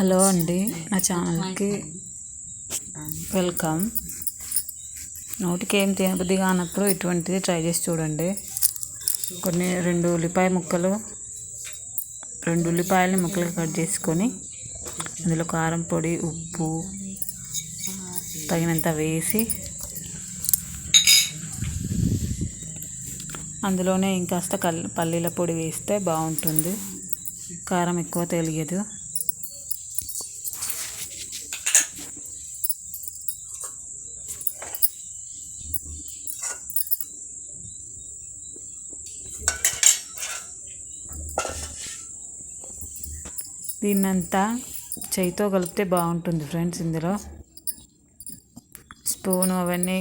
Hello అండి. నా ఛానల్కి వెల్కమ్. నోటికి ఏం తినబుద్ధి కానప్పుడు ఇటువంటిది ట్రై చేసి చూడండి. కొన్ని రెండు ఉల్లిపాయ ముక్కలు రెండు ఉల్లిపాయలని ముక్కలు కట్ చేసుకొని అందులో కారం పొడి ఉప్పు తగినంత వేసి అందులోనే ఇంకాస్త కల్ పల్లీల పొడి వేస్తే బాగుంటుంది. కారం ఎక్కువ తెలియదు. దీన్నంతా చేయితో కలిపితే బాగుంటుంది ఫ్రెండ్స్ ఇందులో. స్పూన్ అవన్నీ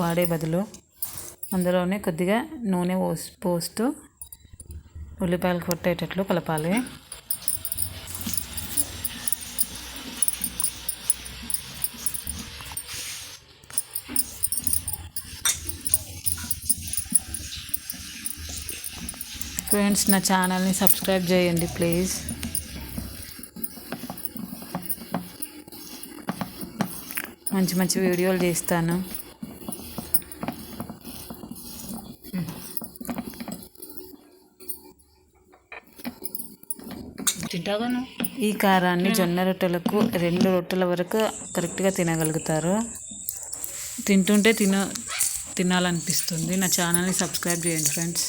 వాడే బదులు అందులోనే కొద్దిగా నూనె పోసి పోస్తూ ఉల్లిపాయలు కొట్టేటట్లు కలపాలి. ఫ్రెండ్స్ నా ఛానల్ని సబ్స్క్రైబ్ చేయండి ప్లీజ్. మంచి మంచి వీడియోలు చేస్తాను ఈ కారాన్ని జొన్న రొట్టెలకు రెండు రొట్టెల వరకు కరెక్ట్గా తినగలుగుతారు. తింటుంటే తిన తినాలనిపిస్తుంది. నా ఛానల్ని సబ్స్క్రైబ్ చేయండి ఫ్రెండ్స్.